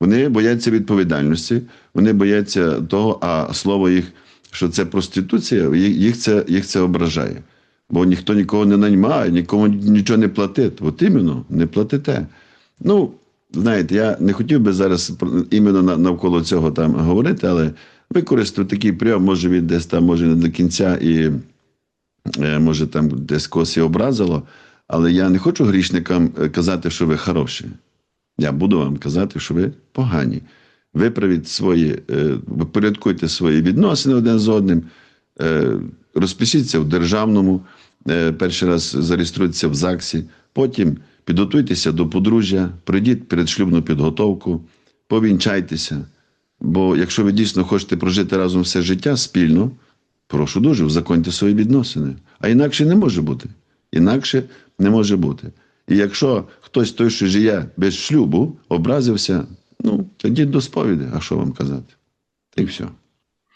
Вони бояться відповідальності, вони бояться того, а слово їх, що це проституція, їх, це, їх це ображає. Бо ніхто нікого не наймає, нікому нічого не платить. От іменно не платите. Ну, знаєте, я не хотів би зараз іменно навколо цього там говорити, але використаю такий прийом, може він десь там, може не до кінця і е, може там десь когось образило. Але я не хочу грішникам е, казати, що ви хороші. Я буду вам казати, що ви погані. Виправіть свої, е, впорядкуйте свої відносини один з одним, е, розпишіться в державному, е, перший раз зареєструйтеся в ЗАГСі, потім підготуйтеся до подружжя, пройдіть передшлюбну підготовку, повінчайтеся. Бо якщо ви дійсно хочете прожити разом все життя спільно, прошу дуже, узаконьте свої відносини. А інакше не може бути. Інакше не може бути. І якщо хтось той, що жиє без шлюбу, образився, ну, тоді до сповіді, а що вам казати? Й все.